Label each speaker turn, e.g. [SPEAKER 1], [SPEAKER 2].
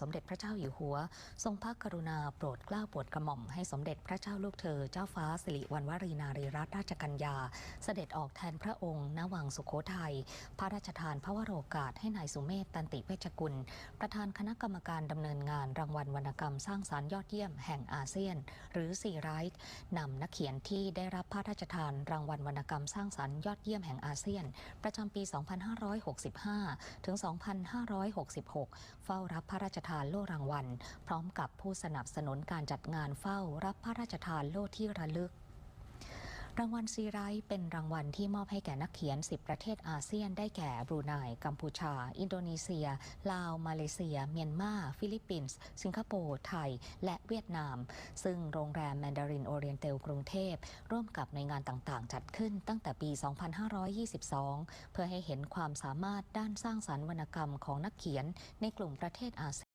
[SPEAKER 1] สมเด็จพระเจ้าอยู่หัว ทรงพระกรุณาโปรดเกล้าโปรดกระหม่อมให้สมเด็จพระเจ้าลูกเธอ เจ้าฟ้าสิริวัณวรีนารีรัตนราชกัญญา เสด็จออกแทนพระองค์ณวังสุโขทัย พระราชทานพระวโรกาสให้นายสุเมธตันติเวชกุล ประธานคณะกรรมการดำเนินงานรางวัลวรรณกรรมสร้างสารรค์ยอดเยี่ยมแห่งอาเซียน หรือซีไรท์นำนักเขียนที่ได้รับพระราชทานรางวัลวรรณกรรมสร้างสรรค์ยอดเยี่ยมแห่งอาเซียน ประจำปี 2565 ถึง 2566 เฝ้ารับพระราชทานโล่รางวัล พร้อมกับผู้สนับสนุนการจัดงานเฝ้ารับพระราชทานโล่ที่ระลึก รางวัลซีไรท์เป็นรางวัลที่มอบให้แก่นักเขียน 10 ประเทศอาเซียนได้แก่บรูไนกัมพูชา อินโดนีเซีย ลาว มาเลเซีย เมียนมา ฟิลิปปินส์ สิงคโปร์ ไทย และเวียดนาม ซึ่งโรงแรมแมนดารินโอเรียนเตลกรุงเทพ ร่วมกับหน่วยงานต่างๆ จัดขึ้นตั้งแต่ปี 2522 เพื่อให้เห็นความสามารถด้านสร้างสรรค์วรรณกรรมของนักเขียนในกลุ่มประเทศอาเซียน